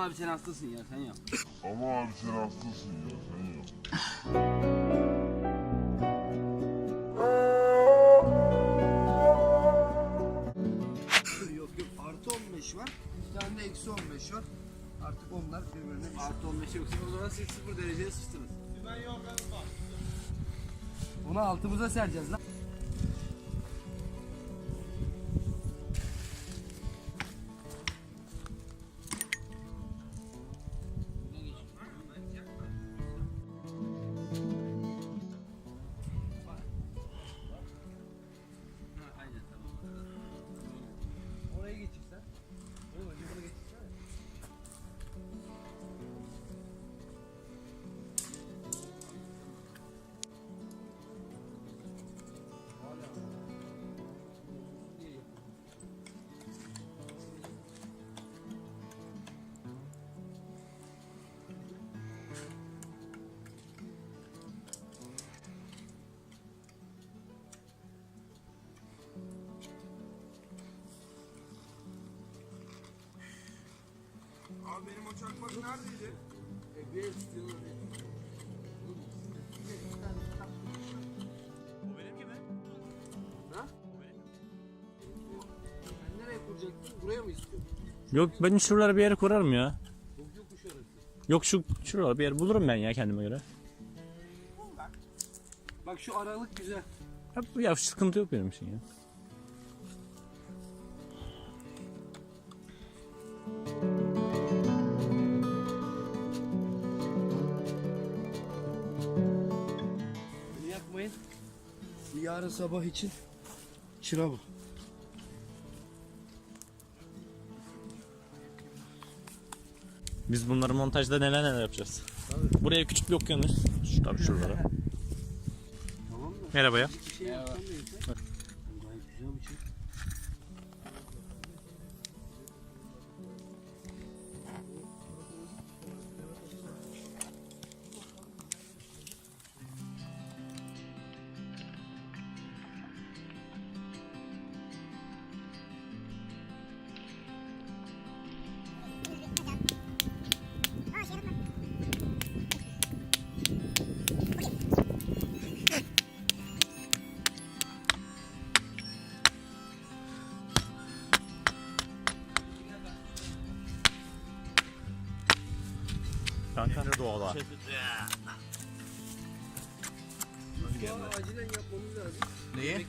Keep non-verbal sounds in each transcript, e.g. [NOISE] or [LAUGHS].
Ama abi sen hastasın ya sen yap. Ama abi sen hastasın ya sen yap. [COUGHS] yok yok artı 15 var. Bir tane de eksi 15 var. Artık onlar birbirine. Artı 15 yoksa o zaman siz 0 dereceye sıçtınız. Ben yorganım var. Bunu altımıza sereceğiz lan. Abi benim o çakmak neredeydi? E, bir istiyorlar. O benimki mi? Ha? Sen nereye kuracaktın? Buraya mı istiyorsun? Yok ben şuralara bir yere kurarım ya. Yok yok kuş arası. Yok şu şuralara bir yer bulurum ben ya kendime göre. Bak şu aralık güzel. Ya, ya sıkıntı yok benim için ya. Bunu Yarın sabah için çıra bu. Biz bunları montajda neler neler yapacağız. Buraya küçük bir okyanus. Şu tabii şuralara. Tamam mı? Merhaba ya. Bir şey doğada. Acilen yapmamız lazım. Neye?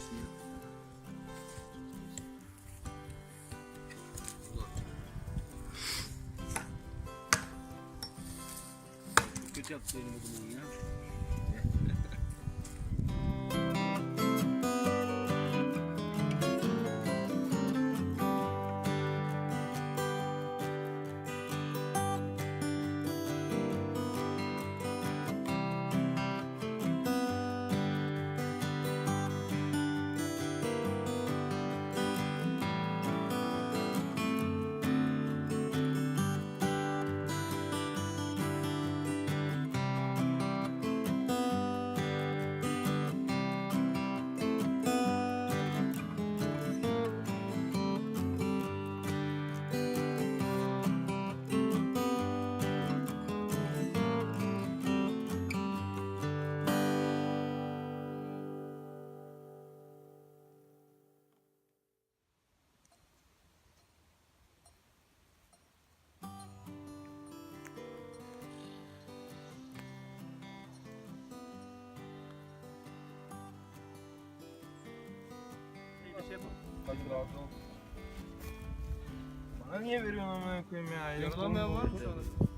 вересня. Котят сильно думаю, elimi bunu ya? Bana niye veriyorsun amına koyayım ya? Yaralamayan var mı sana?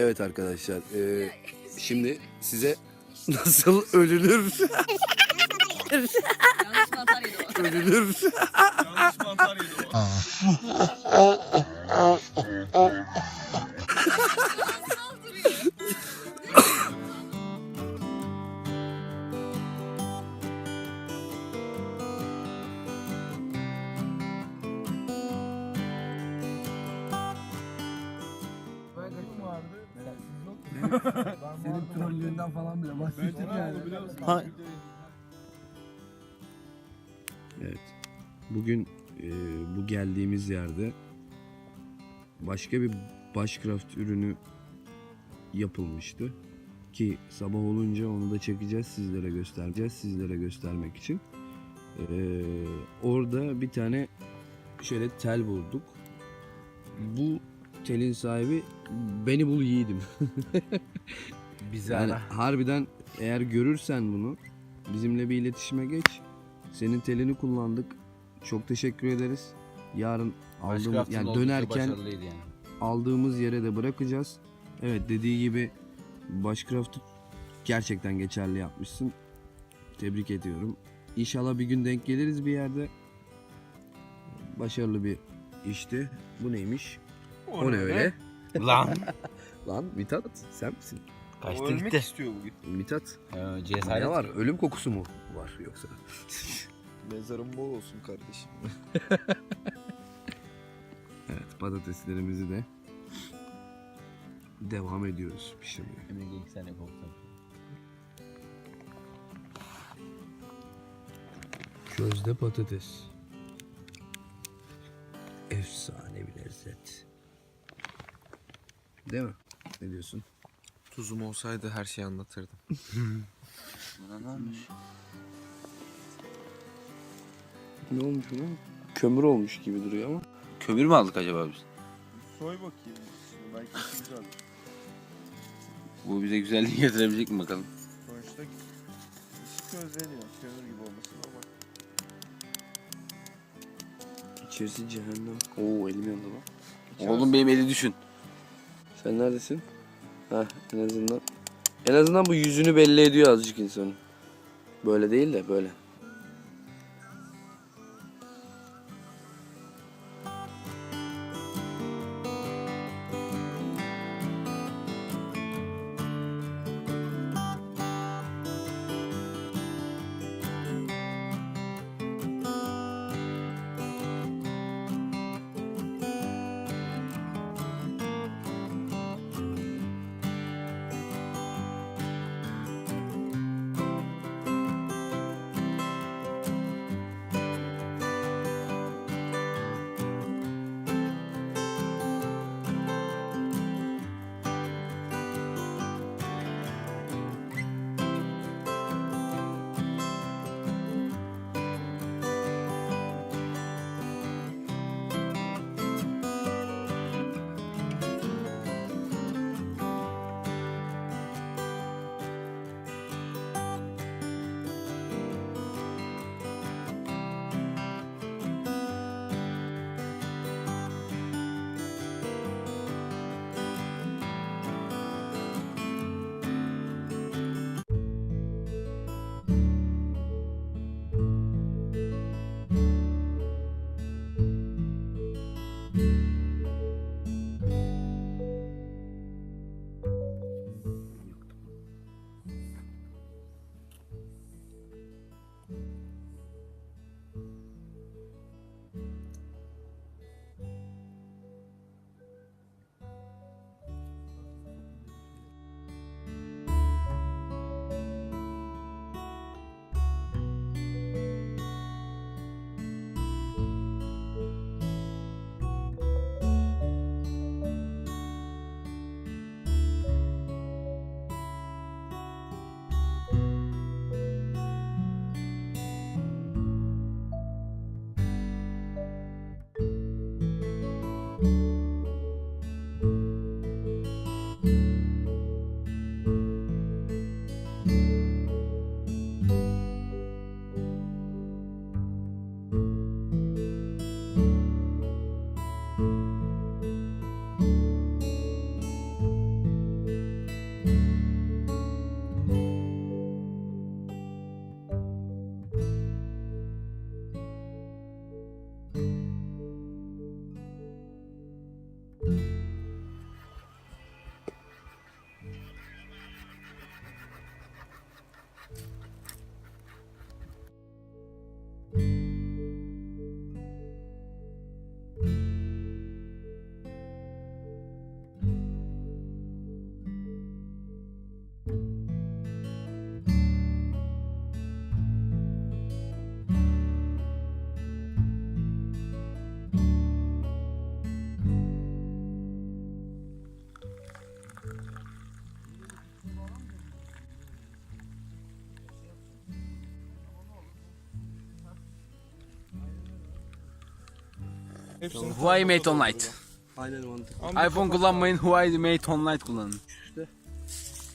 Evet arkadaşlar. e, şimdi size nasıl ölünür Yanlış mantar yedi o. ölünür Yanlış mantar yedi o. [LAUGHS] Senin trollüğünden falan bile bahsettik yani. Evet. Bugün e, bu geldiğimiz yerde başka bir Bushcraft ürünü yapılmıştı. Ki sabah olunca onu da çekeceğiz sizlere göstereceğiz sizlere göstermek için. E, orada bir tane şöyle tel bulduk. Bu telin sahibi beni bul yiğidim. [LAUGHS] Bizi Yani harbiden eğer görürsen bunu bizimle bir iletişime geç. Senin telini kullandık. Çok teşekkür ederiz. Yarın aldığımız yani dönerken aldığımız yere de bırakacağız. Evet dediği gibi Başcraft'ı gerçekten geçerli yapmışsın. Tebrik ediyorum. İnşallah bir gün denk geliriz bir yerde. Başarılı bir işti. Bu neymiş? O, ne öyle? Lan. [LAUGHS] Lan Mithat sen misin? O ölmek istiyor bugün. Mithat Ee, ne var? Ölüm kokusu mu var yoksa? [LAUGHS] Mezarın bol olsun kardeşim. [LAUGHS] Evet Patateslerimizi de devam ediyoruz pişirmeye. Emre iki saniye koktu. Közde patates. Efsane bir lezzet. Değil mi? Ne diyorsun? Tuzum olsaydı her şeyi anlatırdım. [LAUGHS] Ne olmuş buna? Kömür olmuş gibi duruyor ama. Kömür mü aldık acaba biz? Soy bakayım. Belki güzel. Bu bize güzelliği getirebilecek mi bakalım? Sonuçta ışık özleniyor. Kömür gibi olması normal. İçerisi cehennem. Oo elim yandı lan. Oğlum benim eli düşün. Sen neredesin? Heh en azından. En azından bu yüzünü belli ediyor azıcık insanın. Böyle değil de böyle. Huawei Mate Online. Aynen mantık. iPhone kullanmayın Huawei Mate Online kullanın.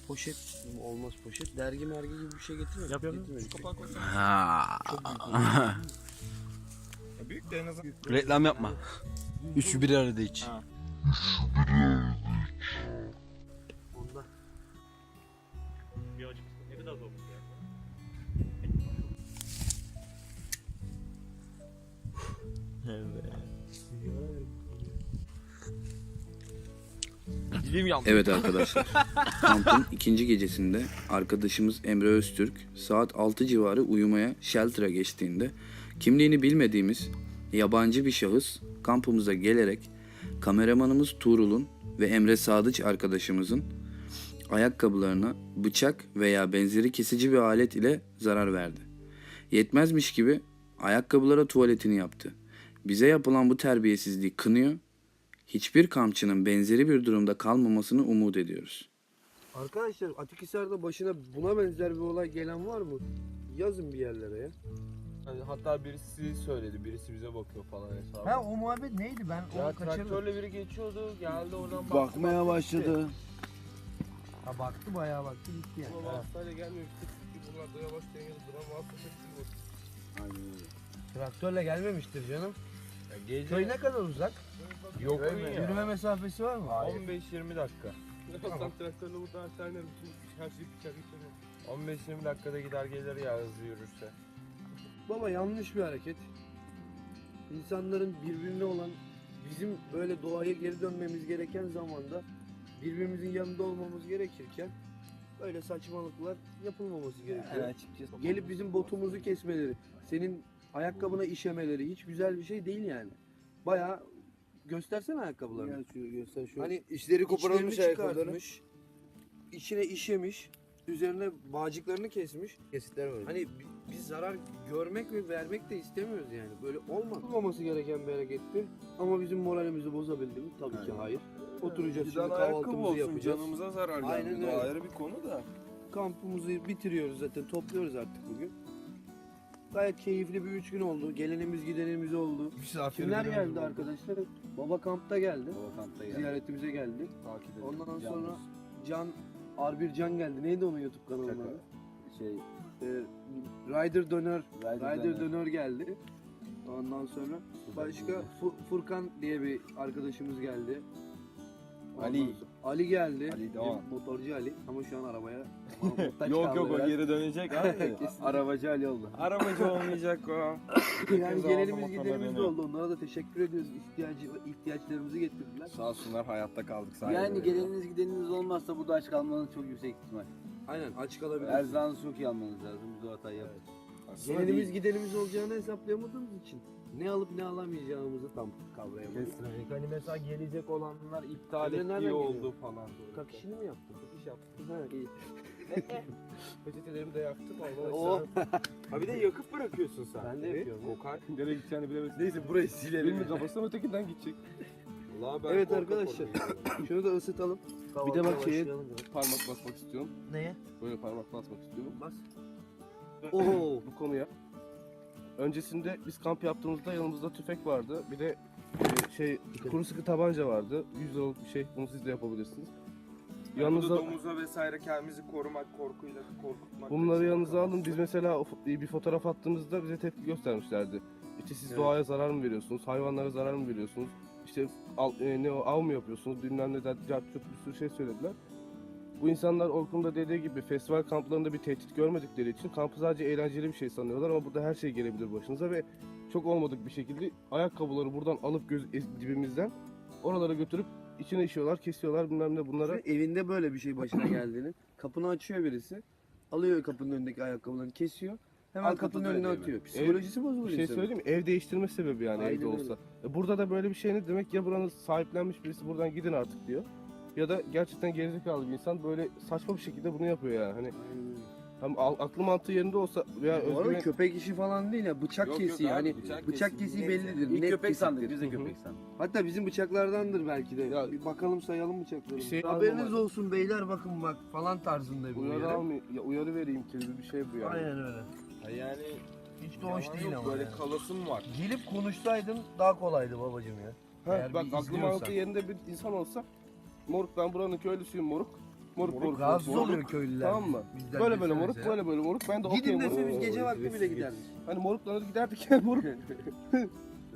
Poşet olmaz poşet. Dergi mergi gibi bir şey getirme. Yap, yap, Getirme. Ha. [LAUGHS] Ya büyük de en azından. Reklam yapma. Üçü bir arada iç. Bir acık ne kadar zor bu ya. Evet. Evet arkadaşlar. Kampın ikinci gecesinde arkadaşımız Emre Öztürk saat 6 civarı uyumaya shelter'a geçtiğinde kimliğini bilmediğimiz yabancı bir şahıs kampımıza gelerek kameramanımız Tuğrul'un ve Emre Sadıç arkadaşımızın ayakkabılarına bıçak veya benzeri kesici bir alet ile zarar verdi. Yetmezmiş gibi ayakkabılara tuvaletini yaptı. Bize yapılan bu terbiyesizliği kınıyor, hiçbir kampçının benzeri bir durumda kalmamasını umut ediyoruz. Arkadaşlar Atikhisar'da başına buna benzer bir olay gelen var mı? Yazın bir yerlere ya. Hani hatta birisi söyledi, birisi bize bakıyor falan hesabı. Ha o muhabbet neydi ben ya kaçırdım. traktörle biri geçiyordu, geldi oradan baktı. Bakmaya baktı, başladı. Ha baktı bayağı baktı gitti yani. Ama hastayla gelmiyor. Tık tık buralarda yavaş dengeli duran vasıta Traktörle gelmemiştir canım. Gece Köy ne kadar uzak? yok Köy ya. Yürüme mesafesi var mı? 15-20 dakika. Tamam. traktörle buradan terner bütün her şeyi bıçak 15-20 dakikada gider gelir ya hızlı yürürse. Baba yanlış bir hareket. İnsanların birbirine olan bizim böyle doğaya geri dönmemiz gereken zamanda birbirimizin yanında olmamız gerekirken böyle saçmalıklar yapılmaması gerekiyor. Gelip bizim botumuzu kesmeleri, senin ayakkabına işemeleri hiç güzel bir şey değil yani. Bayağı göstersene ayakkabılarını. göster şu. Hani işleri koparılmış içlerini ayakkabıları. çıkartmış, içine işemiş, üzerine bağcıklarını kesmiş. Kesitler var. Hani bi- biz zarar görmek ve vermek de istemiyoruz yani. Böyle olmaz. Olmaması gereken bir hareketti. Ama bizim moralimizi bozabildi mi? Tabii ki hayır. Oturacağız şimdi kahvaltımızı yapacağız. canımıza zarar Aynen geldi. öyle. O ayrı bir konu da. Kampımızı bitiriyoruz zaten. Topluyoruz artık bugün. Gayet keyifli bir üç gün oldu. Gelenimiz gidenimiz oldu. Kimler geldi arkadaşlar? Baba kampta geldi. Baba kampta geldi. Ziyaretimize geldi. Takip edin. Ondan Can sonra. Can R1 Can geldi. Neydi onun YouTube kanalının adı? şey Ee, Rider Döner Rider, Rider Döner geldi. Ondan sonra başka Fu- Furkan diye bir arkadaşımız geldi. Ondan Ali. sonra- Ali geldi. Ali Doğan. Motorcu Ali ama şu an arabaya [LAUGHS] muhtaç Yok kaldı yok o biraz. geri dönecek abi. [LAUGHS] Arabacı Ali oldu. Arabacı olmayacak o. [LAUGHS] Yani Kız gelenimiz ağzıma gidenimiz de oldu. Onlara da teşekkür ediyoruz. İhtiyacı, ihtiyaçlarımızı getirdiler. Sağ olsunlar hayatta kaldık Yani geleniniz gideniniz olmazsa burada aç kalmanız çok yüksek ihtimal. Aynen aç kalabiliriz. Erzağınızı çok iyi almanız lazım. Biz o hatayı yaptık. Gelenimiz gidenimiz olacağını hesaplayamadığımız için ne alıp ne alamayacağımızı tam kavrayamadık. Kesinlikle. Hani mesela gelecek olanlar iptal nereden ettiği oldu geliyor? falan. Kakişini mi yaptın? Kakış yaptım. [LAUGHS] Ha iyi. [LAUGHS] Peçetelerimi de yaktım. Oo. [LAUGHS] Ha bir de yakıp bırakıyorsun sen. Ben de yapıyorum. Kokar. Nereye gideceğini bilemezsin. Neyse burayı silelim. Benim kafasına ötekinden gidecek. Vallahi ben Evet korka arkadaşlar. korka Şunu da ısıtalım. Bir de bak şeye Başlayalım ya. parmak basmak istiyorum. Neye? Böyle parmak basmak istiyorum. Bas. Oo. [LAUGHS] bu konuya. Öncesinde biz kamp yaptığımızda yanımızda tüfek vardı. Bir de e, şey kuru sıkı tabanca vardı. 100 liralık bir şey. Bunu siz de yapabilirsiniz. Yanınıza domuza vesaire kendimizi korumak, korkuyla korkutmak. bunları yanınıza alın. Biz mesela o fo- bir fotoğraf attığımızda bize tepki göstermişlerdi. İşte siz Evet. doğaya zarar mı veriyorsunuz? Hayvanlara zarar mı veriyorsunuz? İşte al, e, ne o av mı yapıyorsunuz? Bilmem ne der, cart curt bir sürü şey söylediler. Bu insanlar Orkun'un da dediği gibi festival kamplarında bir tehdit görmedikleri için kampı sadece eğlenceli bir şey sanıyorlar ama burada her şey gelebilir başınıza ve çok olmadık bir şekilde ayakkabıları buradan alıp göz e- dibimizden oralara götürüp içine işiyorlar, kesiyorlar bilmem ne bunlara. Şimdi evinde böyle bir şey başına geldiğinin kapını açıyor birisi. Alıyor kapının önündeki ayakkabılarını kesiyor. Hemen Al kapının önüne öyle atıyor. Psikolojisi bozuluyor Bir şey insanın. söyleyeyim mi? Ev değiştirme sebebi yani Aynen evde öyle. olsa. E Burada da böyle bir şey ne demek? Ya buranın sahiplenmiş birisi buradan gidin artık diyor. Ya da gerçekten gerizekalı bir insan böyle saçma bir şekilde bunu yapıyor yani. Hani hem al- aklı mantığı yerinde olsa veya Bu arada özgüven... köpek işi falan değil ya bıçak Yok, yok kesiği abi, hani bıçak bıçak kesiği, kesiği bellidir. İlk net köpek sandık. kesiktir. Biz de köpek sandık. Hatta bizim bıçaklardandır belki de. Ya- bir bakalım sayalım bıçakları. Şey Haberiniz olsun beyler bakın bak falan tarzında bir Uyarı uyarı. almay- ya uyarı vereyim gibi bir şey bu yani. Aynen öyle. Yani Hiç de hoş yalan değil yok, ama. Böyle yani. kalasım var. Gelip konuşsaydın daha kolaydı babacım ya. Ha, Eğer bak bir aklı izliyorsan. mantığı yerinde bir insan olsa moruk ben buranın köylüsüyüm moruk. Moruk moruk. Rahatsız moruk. oluyor köylüler. Tamam mı? bizden Böyle böyle moruk, ya. böyle böyle moruk. Ben de Gidin okeyim moruk. dese biz gece vakti bile giderdik. Hani moruklanır giderdik yani moruk. [LAUGHS]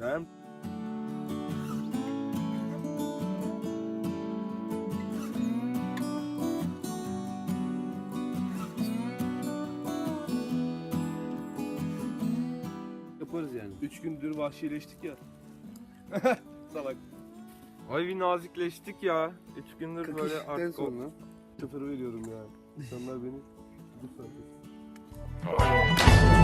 Yani Yaparız yani. Üç gündür vahşileştik ya. [LAUGHS] Salak. Ay bir nazikleştik ya. 3 gündür böyle Kakıştıktan artık sonra. Sıfır veriyorum ya. İnsanlar beni. Bu saatte. [LAUGHS]